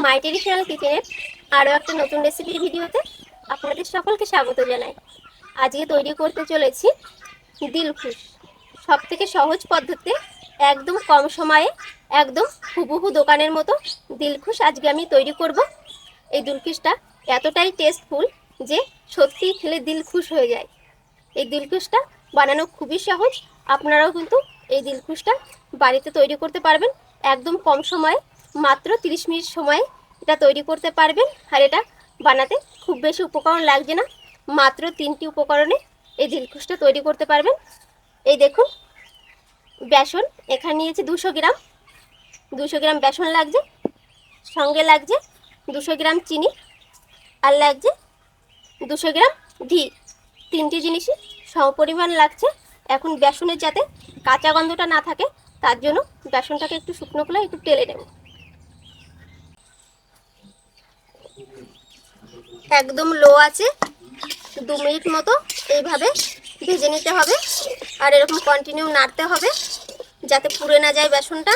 মাই traditional কিচেনের আরও একটা নতুন রেসিপির ভিডিওতে আপনাদের সকলকে স্বাগত জানাই। আজকে তৈরি করতে চলেছি দিলখুশ। সব থেকে সহজ পদ্ধতিতে একদম কম সময়ে একদম হুবহু দোকানের মতো দিলখুশ আজকে আমি তৈরি করব। এই দিলখুশটা এতটাই টেস্টফুল যে সত্যিই খেলে দিল খুশ হয়ে যায়। এই দিলখুশটা বানানো খুবই সহজ। আপনারাও কিন্তু এই দিলখুশটা বাড়িতে তৈরি করতে পারবেন একদম কম সময়ে মাত্র 30 মিনিট সময়ে এটা তৈরি করতে পারবেন। আর এটা বানাতে খুব বেশি উপকরণ লাগছে না। মাত্র তিনটি উপকরণে এই দিলখুশটা তৈরি করতে পারবেন। এই দেখুন, বেসন এখানে নিয়েছি দুশো গ্রাম। দুশো গ্রাম বেসন লাগছে, সঙ্গে লাগছে দুশো গ্রাম চিনি, আর লাগছে দুশো গ্রাম ঘি। তিনটি জিনিসই সমপরিমাণ লাগছে। এখন বেসনের যাতে কাঁচা গন্ধটা না থাকে, তার জন্য বেসনটাকে একটু শুকনো করে একটু টেলে নেব। একদম লো আছে, দু মিনিট মতো এইভাবে ভেজে নিতে হবে, আর এরকম কন্টিনিউ নাড়তে হবে, যাতে পুড়ে না যায় বেসনটা।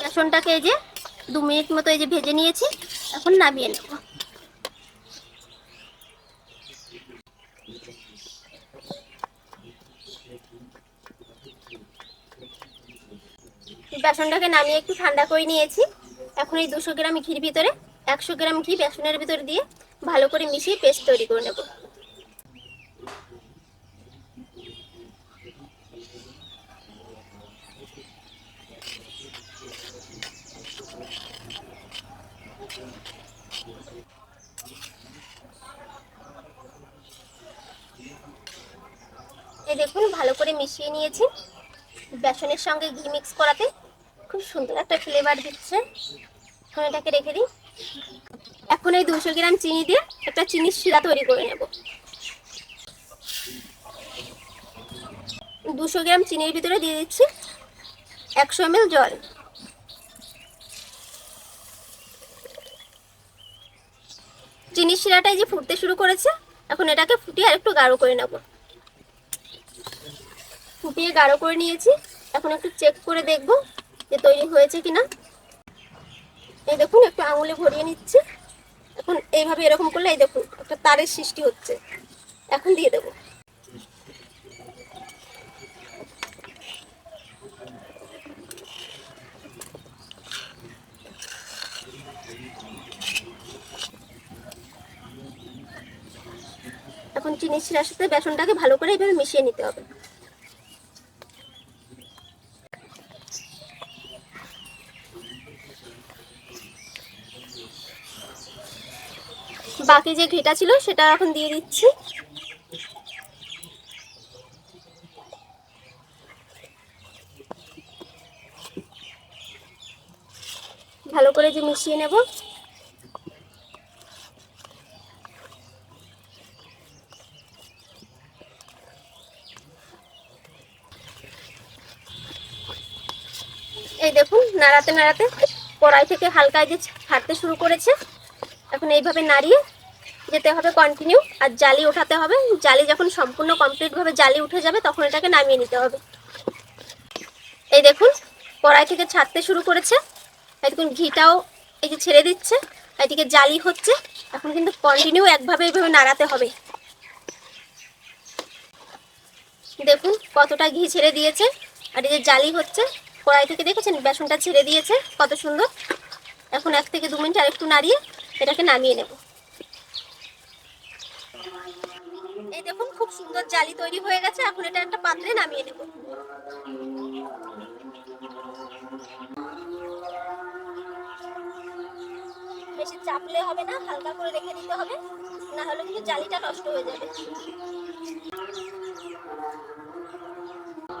বেসনটাকে এই যে দু মিনিট মতো এই যে ভেজে নিয়েছি, এখন নামিয়ে নেব। বেসনটাকে নামিয়ে একটু ঠান্ডা করে নিয়েছি। এখন এই দুশো গ্রাম ঘির ভিতরে, একশো গ্রাম ঘি বেসনের ভিতরে দিয়ে ভালো করে মিশিয়ে পেস্ট তৈরি করে নেব। দেখুন, ভালো করে মিশিয়ে নিয়েছি। বেসনের সঙ্গে ঘি মিক্স করাতে খুব সুন্দর একটা ফ্লেভার দিচ্ছে। এখন এটাকে রেখে দিই। এখন এই দুশো গ্রাম চিনি দিয়ে একটা চিনির শিরা তৈরি করে নেব। দুশো গ্রাম চিনির ভিতরে দিয়ে দিচ্ছি একশো এম জল। চিনির শিরাটা এই যে ফুটতে শুরু করেছে, এখন এটাকে ফুটিয়ে আরেকটু গাঢ় করে নেব। ফুটিয়ে গাঢ় করে নিয়েছি, এখন একটু চেক করে দেখব যে তৈরি হয়েছে কিনা? এই দেখুন, একটু আঙুলে ভরিয়ে নিচ্ছে। এখন এইভাবে এরকম করলে, এই দেখুন, একটা তারের সৃষ্টি হচ্ছে। এখন দিয়ে দেবো। এখন চিনি শিরার সাথে বেসনটাকে ভালো করে এইভাবে মিশিয়ে নিতে হবে। বাকি যে ঘিটা ছিল সেটা এখন দিয়ে দিচ্ছি। ভালো করে যে মিশিয়ে নেব। এই দেখুন, নাড়াতে নাড়াতে কড়াই থেকে হালকা যে ছাড়তে শুরু করেছে। এখন এইভাবে নাড়িয়ে যেতে হবে কন্টিনিউ আর জালি ওঠাতে হবে। জালি যখন সম্পূর্ণ কমপ্লিটভাবে জালি উঠে যাবে, তখন এটাকে নামিয়ে নিতে হবে। এই দেখুন, কড়াই থেকে ছাড়তে শুরু করেছে। দেখুন, ঘিটাও এই যে ছেড়ে দিচ্ছে এদিকে জালি হচ্ছে। এখন কিন্তু কন্টিনিউ একভাবে এইভাবে নাড়াতে হবে। দেখুন, কতটা ঘি ছেড়ে দিয়েছে, আর এই যে জালি হচ্ছে, কড়াই থেকে দেখেছেন, বেসনটা ছেড়ে দিয়েছে, কত সুন্দর। এখন এক থেকে দু মিনিট আর একটু নাড়িয়ে এটাকে নামিয়ে নেব। এই দেখুন, খুব সুন্দর জালি তৈরি হয়ে গেছে। এখন এটা একটা পাত্রে নামিয়ে নেব। বেশি চাপলে হবে না, হালকা করে রেখে দিতে হবে। না হলে কিন্তু জালিটা নষ্ট হয়ে যাবে।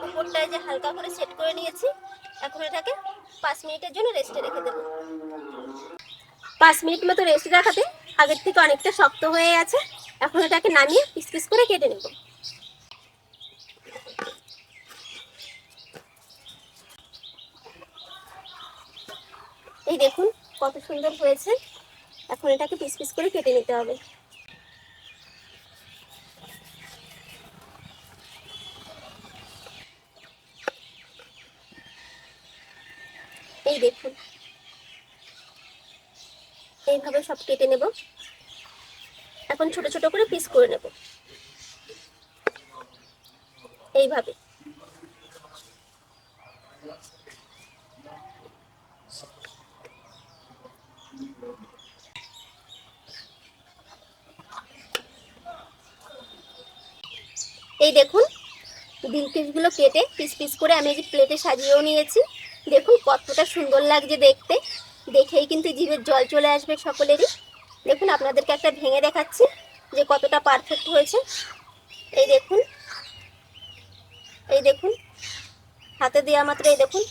উপরটায় যে হালকা করে সেট করে নিয়েছি, এখন এটাকে পাঁচ মিনিটের জন্য রেস্টে রেখে দেবো। পাঁচ মিনিট মতো রেস্ট রাখাতে আগের থেকে অনেকটা শক্ত হয়ে আছে এখন এটাকে নামিয়ে পিস পিস করে কেটে নেব। এই দেখুন কত সুন্দর হয়েছে। এখন এটাকে পিস পিস করে কেটে নিতে হবে। এই দেখুন। এইভাবে সব কেটে নেব। এখন ছোট ছোট করে পিস করে নেব। এইভাবে। এই দেখুন দিল পিসগুলো কেটে পিস পিস করে আমি যে প্লেটে সাজিয়েও নিয়েছি। দেখুন কতটা সুন্দর লাগছে দেখতে। দেখেই কিন্তু জিভের জল চলে আসবে সকলেরই। দেখুন, আপনাদেরকে একটা ভেঙে দেখাচ্ছি যে কতটা পারফেক্ট হয়েছে। এই দেখুন এই দেখুন, হাতে দেওয়া মাত্র এই দেখুন।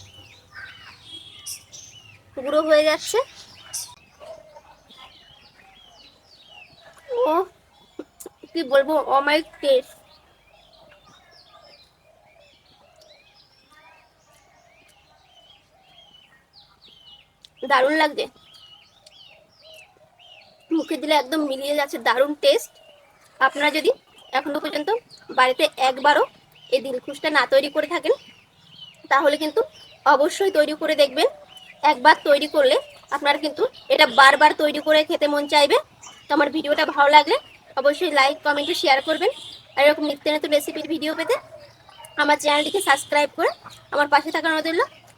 গুঁড়ো হয়ে যাচ্ছে। ও কি বলব অমাইক টেস্ট দারুণ লাগছে। মুখে দিলে একদম মিলিয়ে যাচ্ছে দারুণ টেস্ট আপনারা যদি এখনও পর্যন্ত বাড়িতে একবারও এই দিলখুশটা না তৈরি করে থাকেন, তাহলে কিন্তু অবশ্যই তৈরি করে দেখবেন। একবার তৈরি করলে আপনারা কিন্তু এটা বারবার তৈরি করে খেতে মন চাইবে। তো আমার ভিডিওটা ভালো লাগলে অবশ্যই লাইক কমেন্টে শেয়ার করবেন। আর এরকম নিত্য নতুন রেসিপির ভিডিও পেতে আমার চ্যানেলটিকে সাবস্ক্রাইব করে আমার পাশে থাকানো দিল